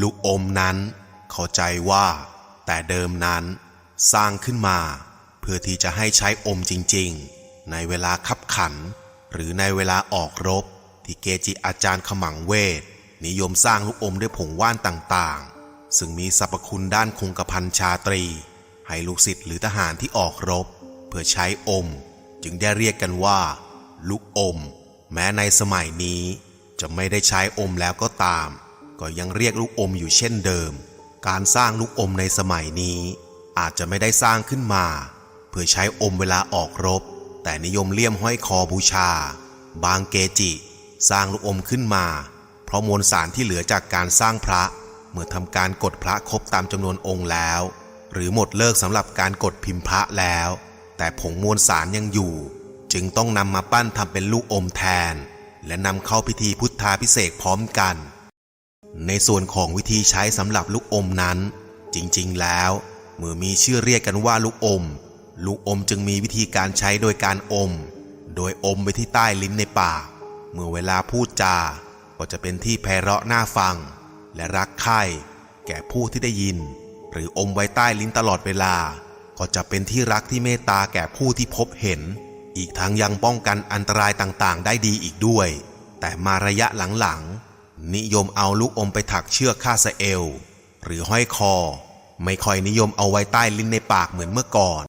ลูกอมนั้นเข้าใจว่า แต่เดิมนั้นสร้างขึ้นมา เพื่อที่จะให้ใช้อมจริงๆ ในเวลาคับขัน หรือในเวลาออกรบ ที่เกจิอาจารย์ขมังเวท นิยมสร้างลูกอมด้วยผงว่านต่างๆ ซึ่งมีสรรพคุณด้านคงกระพันชาตรี ให้ลูกศิษย์หรือทหารที่ออกรบ เพื่อใช้อม จึงได้เรียกกันว่า ลูกอม แม้ในสมัยนี้จะไม่ได้ใช้อมแล้วก็ตาม ก็ยังเรียกลูกอมอยู่เช่นเดิม การสร้างลูกอมในสมัยนี้ อาจจะไม่ได้สร้างขึ้นมา เพื่อใช้อมเวลาออกรบ แต่นิยมเลี่ยมห้อยคอบูชา บางเกจิ สร้างลูกอมขึ้นมา เพราะมวลสารที่เหลือจากการสร้างพระ เมื่อทำการกดพระครบตามจำนวนองค์แล้ว หรือหมดเลิกสำหรับการกดพิมพ์พระแล้ว แต่ผงมวลสารยังอยู่ จึงต้องนำมาปั้นทำเป็นลูกอมแทนและนำเข้าพิธีพุทธาพิเศษพร้อมกัน ในส่วนของวิธีใช้สำหรับลูกอมนั้น จริงๆ แล้วเมื่อมีชื่อเรียกกันว่าลูกอม ลูกอมจึงมีวิธีการใช้โดยการอม โดยอมไปที่ใต้ลิ้นในปาก เมื่อเวลาพูดจาก็จะเป็นที่ไพเราะน่าฟัง และรักใคร่แก่ผู้ที่ได้ยิน หรืออมไว้ใต้ลิ้นตลอดเวลา ก็จะเป็นที่รักที่เมตตาแก่ผู้ที่พบเห็น อีกทั้งยังป้องกันอันตรายต่างๆ ได้ดีอีกด้วย แต่มาระยะหลังๆ นิยมเอาลูกอมไปถักเชือกคาสเอล หรือห้อยคอ ไม่ค่อยนิยมเอาไว้ใต้ลิ้นในปากเหมือนเมื่อก่อน